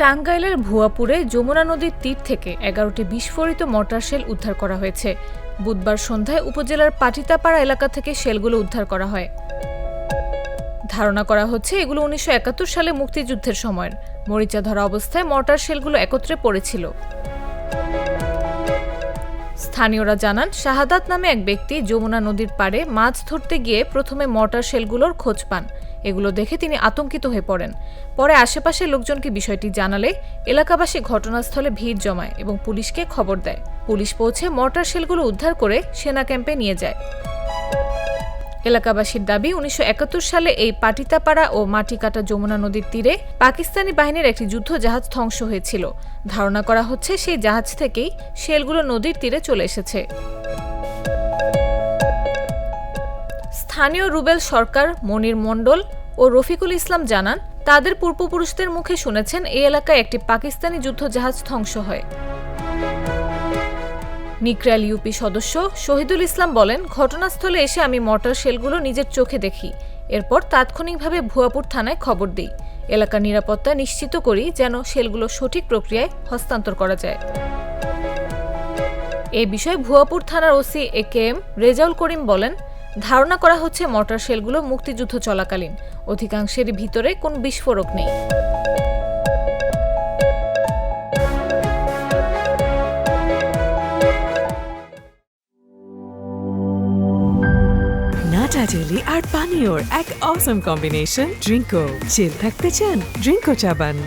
টাঙ্গাইলের ভুয়াপুরে যমুনা নদীর তীর থেকে এগারোটি বিস্ফোরিত মর্টার শেল উদ্ধার করা হয়েছে। বুধবার সন্ধ্যায় উপজেলার পাটিতাপাড়া এলাকা থেকে শেলগুলো উদ্ধার করা হয়। ধারণা করা হচ্ছে এগুলো উনিশশো একাত্তর সালে মুক্তিযুদ্ধের সময়ের। মরিচা ধরা অবস্থায় মর্টার শেলগুলো একত্রে পড়েছিল। স্থানীয়রা জানান, শাহাদাত নামে এক ব্যক্তি যমুনা নদীর পাড়ে মাছ ধরতে গিয়ে প্রথমে মর্টার শেলগুলোর খোঁজ পান। এগুলো দেখে তিনি আতঙ্কিত হয়ে পড়েন। পরে আশেপাশের লোকজনকে বিষয়টি জানালে এলাকাবাসী ঘটনাস্থলে ভিড় জমায় এবং পুলিশকে খবর দেয়। পুলিশ পৌঁছে মর্টার শেলগুলো উদ্ধার করে সেনা ক্যাম্পে নিয়ে যায়। এলাকাবাসীর দাবি, উনিশশো একাত্তর সালে এই পাটিতাপাড়া ও মাটিকাটা যমুনা নদীর তীরে পাকিস্তানি বাহিনীর একটি যুদ্ধ জাহাজ ধ্বংস হয়েছিল। ধারণা করা হচ্ছে সেই জাহাজ থেকেই শেলগুলো নদীর তীরে চলে এসেছে। স্থানীয় রুবেল সরকার, মনির মণ্ডল ও রফিকুল ইসলাম জানান, তাদের পূর্বপুরুষদের মুখে শুনেছেন এই এলাকায় একটি পাকিস্তানি যুদ্ধ জাহাজ ধ্বংস হয়। নিকরাল ইউপি সদস্য শহীদুল ইসলাম বলেন, ঘটনাস্থলে এসে আমি মর্টার শেলগুলো নিজের চোখে দেখি। এরপর তাৎক্ষণিকভাবে ভুয়াপুর থানায় খবর দিই। এলাকার নিরাপত্তা নিশ্চিত করি যেন শেলগুলো সঠিক প্রক্রিয়ায় হস্তান্তর করা যায়। এ বিষয়ে ভুয়াপুর থানার OC A K M Rezaul Karim বলেন ধারণা করা হচ্ছে মর্টার শেলগুলো মুক্তিযুদ্ধ চলাকালীন। অধিকাংশের ভিতরে কোনো বিস্ফোরক নেই। নাটা জেলি আর পানীয়র এক অসম কম্বিনেশন ড্রিঙ্কো চিল থাকতে চান? ড্রিঙ্কো চাবান।